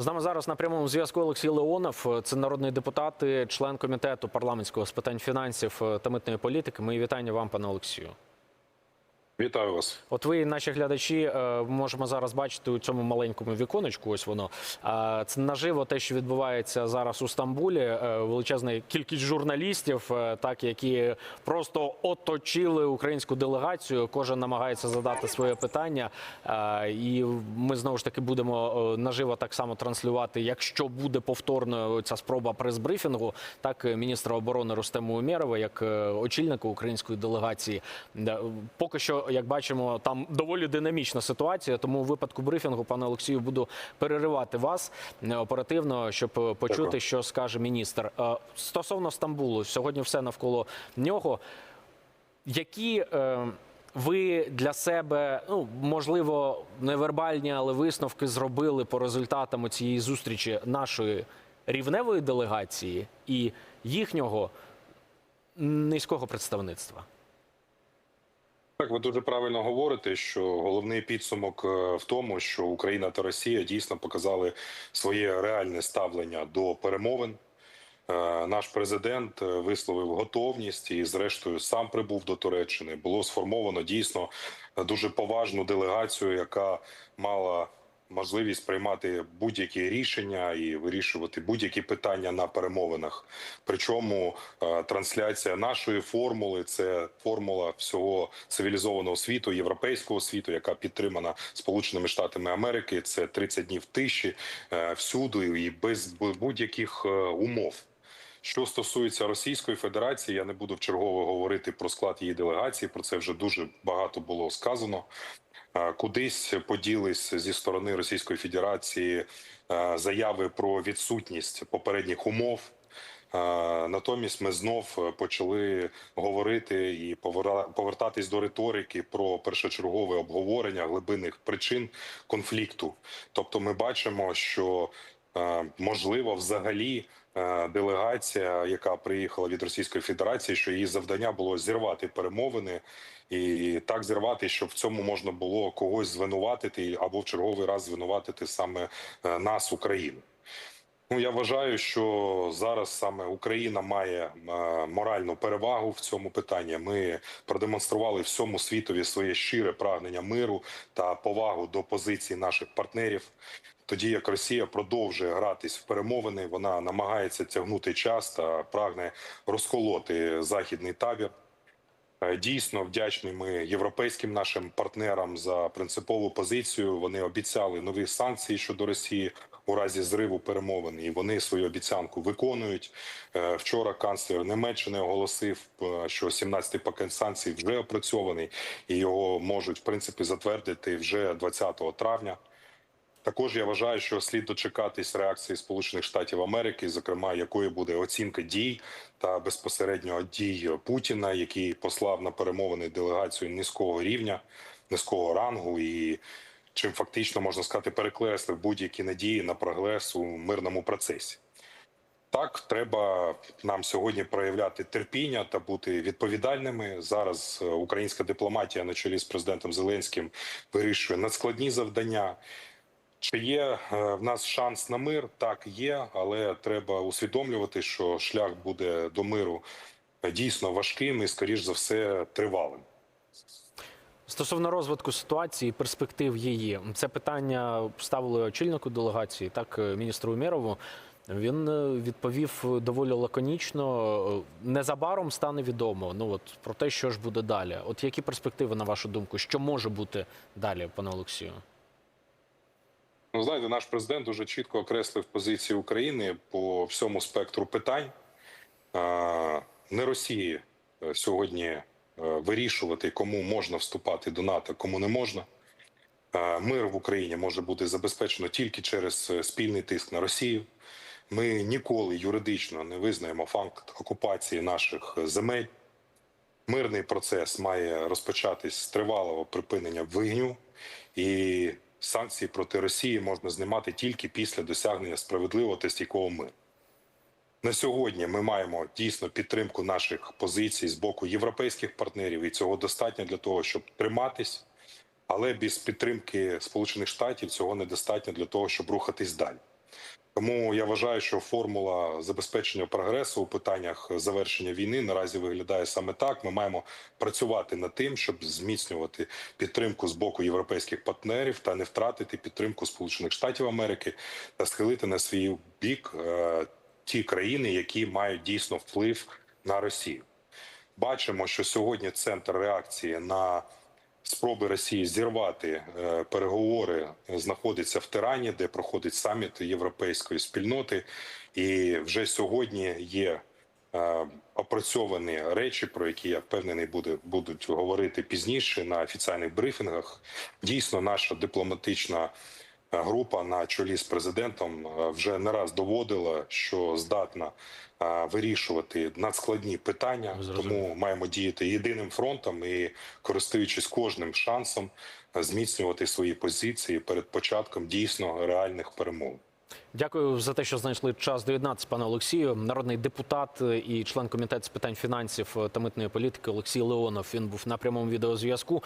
З нами зараз на прямому зв'язку Олексій Леонов. Це народний депутат, член комітету парламентського з питань фінансів та митної політики. Мої вітання вам, пане Олексію. Вітаю вас. От ви, наші глядачі, е, можемо зараз бачити у цьому маленькому віконечку. Ось воно це наживо те, що відбувається зараз у Стамбулі. Е, Величезна кількість журналістів, е, так які просто оточили українську делегацію. Кожен намагається задати своє питання. І ми знову ж таки будемо наживо так само транслювати, якщо буде повторною ця спроба прес-брифінгу, так міністра оборони Рустему Умєрова, як очільника української делегації. Поки що, як бачимо, там доволі динамічна ситуація. Тому у випадку брифінгу, пане Олексію, буду переривати вас е, оперативно, щоб е, почути, Дякую. що скаже міністр. Е, Стосовно Стамбулу, сьогодні все навколо нього. Які ви для себе, ну можливо, невербальні, але висновки зробили по результатам цієї зустрічі нашої рівневої делегації і їхнього низького представництва? Так, ви дуже правильно говорите, що головний підсумок е, в тому, що Україна та Росія дійсно показали своє реальне ставлення до перемовин. Е, Наш президент е, висловив готовність і, зрештою, сам прибув до Туреччини. Було сформовано дійсно дуже поважну делегацію, яка мала можливість приймати будь-які рішення і вирішувати будь-які питання на перемовинах. Причому е, трансляція нашої формули це формула всього цивілізованого світу, європейського світу, яка підтримана Сполученими Штатами Америки. Це 30 днів тиші е, всюди і без будь-яких е, умов. Що стосується Російської Федерації, я не буду вчергово говорити про склад її делегації. Про це вже дуже багато було сказано. Кудись поділись зі сторони Російської Федерації е, заяви про відсутність попередніх умов. Е, Натомість ми знов почали говорити і повертатись до риторики про першочергове обговорення глибинних причин конфлікту. Тобто, ми бачимо, що можливо взагалі е, делегація, яка приїхала від Російської Федерації, що її завдання було зірвати перемовини і так зірвати, щоб в цьому можна було когось звинуватити або в черговий раз звинуватити саме е, нас, Україну. Ну я вважаю, що зараз саме Україна має е, моральну перевагу в цьому питанні. Ми продемонстрували всьому світові своє щире прагнення миру та повагу до позицій наших партнерів. Тоді як Росія продовжує гратись в перемовини, вона намагається тягнути час та прагне розколоти західний табір. Е, Дійсно вдячні ми європейським нашим партнерам за принципову позицію. Вони обіцяли нові санкції щодо Росії у разі зриву перемовин, і вони свою обіцянку виконують. Е, Вчора канцлер Німеччини оголосив, е, що 17-й пакет санкцій вже опрацьований, і його можуть в принципі затвердити вже 20 травня. Також я вважаю, що слід дочекатись реакції Сполучених Штатів Америки, зокрема якою буде оцінка дій та безпосередньо дій Путіна, який послав на перемовини делегацію низького рівня, низького рангу, і чим фактично можна сказати, перекреслив будь-які надії на прогрес у мирному процесі. Так, треба нам сьогодні проявляти терпіння та бути відповідальними. Зараз е, українська дипломатія на чолі з президентом Зеленським вирішує надскладні завдання. Чи є е, в нас шанс на мир? Так, є, але треба усвідомлювати, що шлях буде до миру е, дійсно важким і, скоріш за все, тривалим. Стосовно розвитку ситуації, перспектив її, це питання ставили очільнику делегації, так е, міністру Умєрову. Він відповів доволі лаконічно. Незабаром стане відомо. Ну от про те, що ж буде далі. От які перспективи, на вашу думку, що може бути далі, пане Олексію? Ну, знаєте, наш президент дуже чітко окреслив позицію України по всьому спектру питань. Не Росії е, сьогодні е, вирішувати, кому можна вступати до НАТО, кому не можна. Мир в Україні може бути забезпечено тільки через е, спільний тиск на Росію. Ми ніколи юридично не визнаємо факт окупації наших земель. Мирний процес має розпочатись з тривалого припинення вогню, і санкції проти Росії можна знімати тільки після досягнення справедливого та стійкого миру. На сьогодні ми маємо дійсно підтримку наших позицій з боку європейських партнерів, і цього достатньо для того, щоб триматись. Але без підтримки Сполучених Штатів цього недостатньо для того, щоб рухатись далі. Тому я вважаю, що формула забезпечення прогресу у питаннях завершення війни наразі виглядає саме так. Ми маємо працювати над тим, щоб зміцнювати підтримку з боку європейських партнерів та не втратити підтримку Сполучених Штатів Америки та схилити на свій бік е, ті країни, які мають дійсно вплив на Росію. Бачимо, що сьогодні центр реакції на спроби Росії зірвати е, переговори знаходиться в Тирані, де проходить саміт європейської спільноти, і вже сьогодні є е, опрацьовані речі, про які я впевнений буде будуть говорити пізніше на офіційних брифінгах. Дійсно, наша дипломатична е, група на чолі з президентом е, вже не раз доводила, що здатна е, вирішувати надскладні питання, Зрозуміло. тому маємо діяти єдиним фронтом і користуючись кожним шансом е, зміцнювати свої позиції перед початком дійсно реальних перемог. Дякую за те, що знайшли час доєднатися, пане Олексію. Народний депутат і член комітету з питань фінансів та митної політики Олексій Леонов. Він був на прямому відеозв'язку.